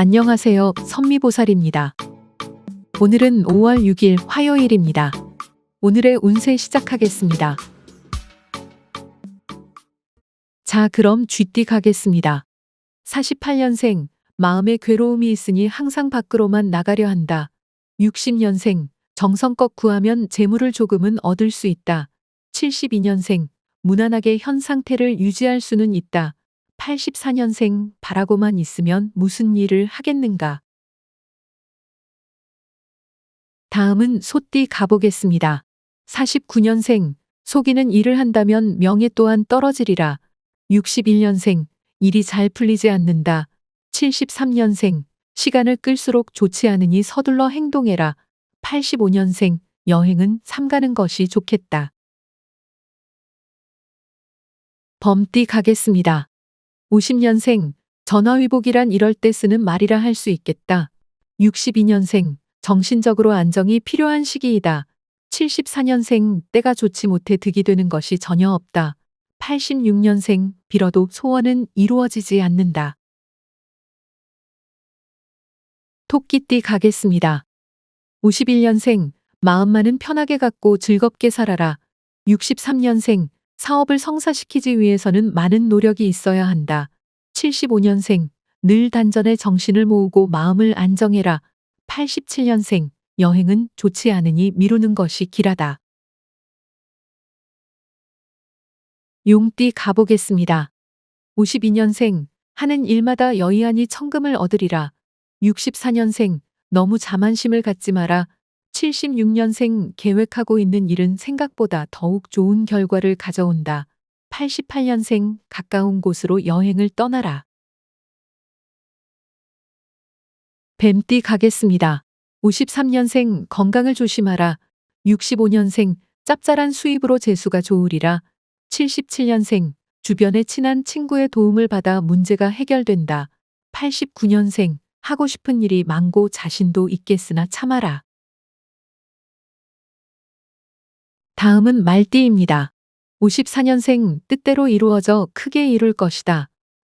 안녕하세요. 선미보살입니다. 오늘은 5월 6일 화요일입니다. 오늘의 운세 시작하겠습니다. 자, 그럼 쥐띠 가겠습니다. 48년생, 마음에 괴로움이 있으니 항상 밖으로만 나가려 한다. 60년생, 정성껏 구하면 재물을 조금은 얻을 수 있다. 72년생, 무난하게 현 상태를 유지할 수는 있다. 84년생, 바라고만 있으면 무슨 일을 하겠는가. 다음은 소띠 가보겠습니다. 49년생, 속이는 일을 한다면 명예 또한 떨어지리라. 61년생, 일이 잘 풀리지 않는다. 73년생, 시간을 끌수록 좋지 않으니 서둘러 행동해라. 85년생, 여행은 삼가는 것이 좋겠다. 범띠 가겠습니다. 50년생, 전화위복이란 이럴 때 쓰는 말이라 할 수 있겠다. 62년생, 정신적으로 안정이 필요한 시기이다. 74년생, 때가 좋지 못해 득이 되는 것이 전혀 없다. 86년생, 빌어도 소원은 이루어지지 않는다. 토끼띠 가겠습니다. 51년생, 마음만은 편하게 갖고 즐겁게 살아라. 63년생, 사업을 성사시키기 위해서는 많은 노력이 있어야 한다. 75년생, 늘 단전에 정신을 모으고 마음을 안정해라. 87년생, 여행은 좋지 않으니 미루는 것이 길하다. 용띠 가보겠습니다. 52년생, 하는 일마다 여의하니 청금을 얻으리라. 64년생, 너무 자만심을 갖지 마라. 76년생 계획하고 있는 일은 생각보다 더욱 좋은 결과를 가져온다. 88년생 가까운 곳으로 여행을 떠나라. 뱀띠 가겠습니다. 53년생 건강을 조심하라. 65년생 짭짤한 수입으로 재수가 좋으리라. 77년생 주변의 친한 친구의 도움을 받아 문제가 해결된다. 89년생 하고 싶은 일이 많고 자신도 있겠으나 참아라. 다음은 말띠입니다. 54년생 뜻대로 이루어져 크게 이룰 것이다.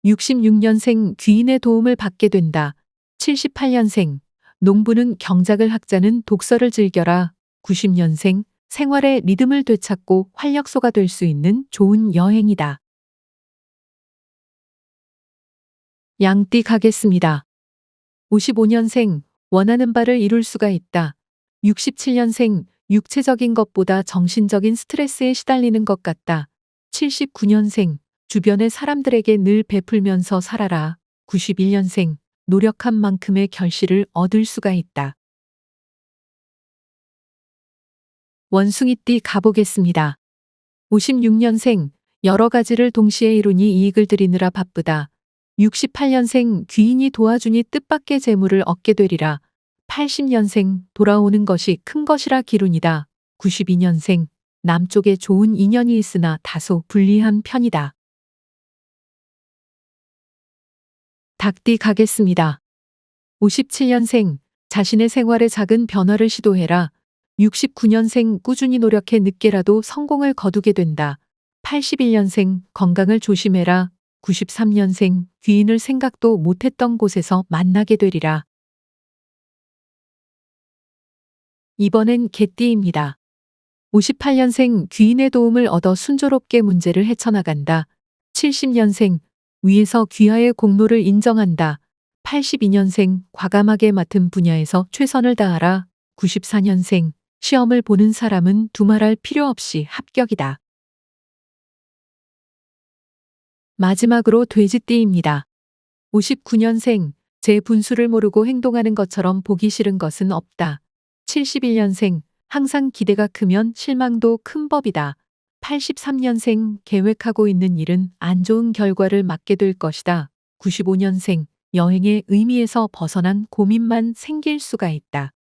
66년생 귀인의 도움을 받게 된다. 78년생 농부는 경작을 학자는 독서를 즐겨라. 90년생 생활의 리듬을 되찾고 활력소가 될 수 있는 좋은 여행이다. 양띠 가겠습니다. 55년생 원하는 바를 이룰 수가 있다. 67년생 육체적인 것보다 정신적인 스트레스에 시달리는 것 같다. 79년생 주변의 사람들에게 늘 베풀면서 살아라. 91년생 노력한 만큼의 결실을 얻을 수가 있다. 원숭이띠 가보겠습니다. 56년생 여러 가지를 동시에 이루니 이익을 드리느라 바쁘다. 68년생 귀인이 도와주니 뜻밖의 재물을 얻게 되리라. 80년생 돌아오는 것이 큰 것이라 기룬이다. 92년생 남쪽에 좋은 인연이 있으나 다소 불리한 편이다. 닭띠 가겠습니다. 57년생 자신의 생활에 작은 변화를 시도해라. 69년생 꾸준히 노력해 늦게라도 성공을 거두게 된다. 81년생 건강을 조심해라. 93년생 귀인을 생각도 못했던 곳에서 만나게 되리라. 이번엔 개띠입니다. 58년생 귀인의 도움을 얻어 순조롭게 문제를 헤쳐나간다. 70년생 위에서 귀하의 공로를 인정한다. 82년생 과감하게 맡은 분야에서 최선을 다하라. 94년생 시험을 보는 사람은 두말할 필요 없이 합격이다. 마지막으로 돼지띠입니다. 59년생 제 분수를 모르고 행동하는 것처럼 보기 싫은 것은 없다. 71년생 항상 기대가 크면 실망도 큰 법이다. 83년생 계획하고 있는 일은 안 좋은 결과를 맞게 될 것이다. 95년생 여행의 의미에서 벗어난 고민만 생길 수가 있다.